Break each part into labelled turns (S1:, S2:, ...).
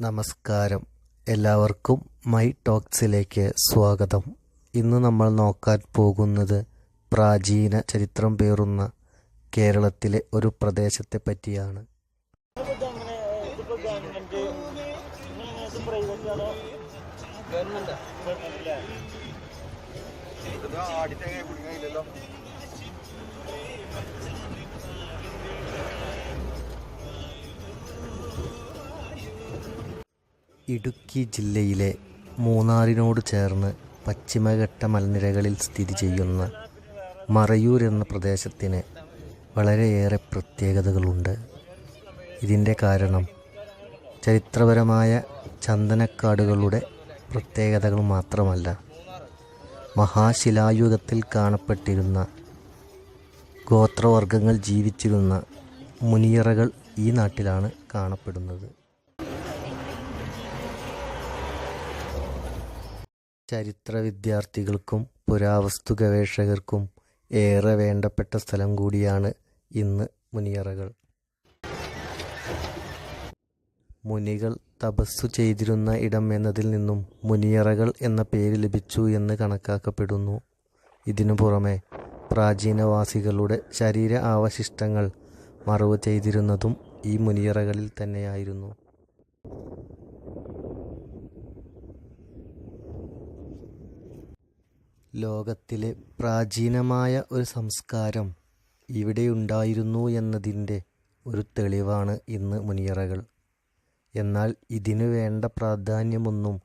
S1: നമസ്കാരം. എല്ലാവർക്കും മൈ ടോക്സിലേക്ക് സ്വാഗതം. ഇന്ന് നമ്മൾ നോക്കാൻ പോകുന്നത് പ്രാചീന ചരിത്രം പേറുന്ന കേരളത്തിലെ ഒരു പ്രദേശത്തെ പറ്റിയാണ്.
S2: ഗവൺമെന്റ്?
S1: ഇടുക്കി ജില്ലയിലെ മൂന്നാറിനോട് ചേർന്ന് പശ്ചിമഘട്ട മലനിരകളിൽ സ്ഥിതി ചെയ്യുന്ന മറയൂർ എന്ന പ്രദേശത്തിന് വളരെയേറെ പ്രത്യേകതകളുണ്ട്. ഇതിന്റെ കാരണം ചരിത്രപരമായ ചന്ദനക്കാടുകളുടെ പ്രത്യേകതകൾ മാത്രമല്ല. മഹാശിലായുഗത്തിൽ കാണപ്പെട്ടിരുന്ന ഗോത്രവർഗങ്ങൾ ജീവിച്ചിരുന്ന മുനിയറകൾ ഈ നാട്ടിലാണ് കാണപ്പെടുന്നത്. ചരിത്ര വിദ്യാർത്ഥികൾക്കും പുരാവസ്തു ഗവേഷകർക്കും ഏറെ വേണ്ടപ്പെട്ട സ്ഥലം കൂടിയാണ് ഇന്ന് മുനിയറകൾ. മുനികൾ തപസ്സു ചെയ്തിരുന്ന ഇടം എന്നതിൽ നിന്നും മുനിയറകൾ എന്ന പേര് ലഭിച്ചു എന്ന് കണക്കാക്കപ്പെടുന്നു. ഇതിനു പുറമെ പ്രാചീനവാസികളുടെ ശരീര അവശിഷ്ടങ്ങൾ മറവ് ചെയ്തിരുന്നതും ഈ മുനിയറകളിൽ തന്നെയായിരുന്നു. ലോകത്തിലെ പ്രാചീനമായ ഒരു സംസ്കാരം ഇവിടെയുണ്ടായിരുന്നു എന്നതിന്റെ ഒരു തെളിവാണ് ഇന്ന് മുനിയറകൾ. എന്നാൽ ഇതിനു വേണ്ട പ്രാധാന്യമൊന്നും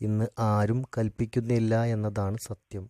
S1: ഇന്ന് ആരും കൽപ്പിക്കുന്നില്ല എന്നതാണ് സത്യം.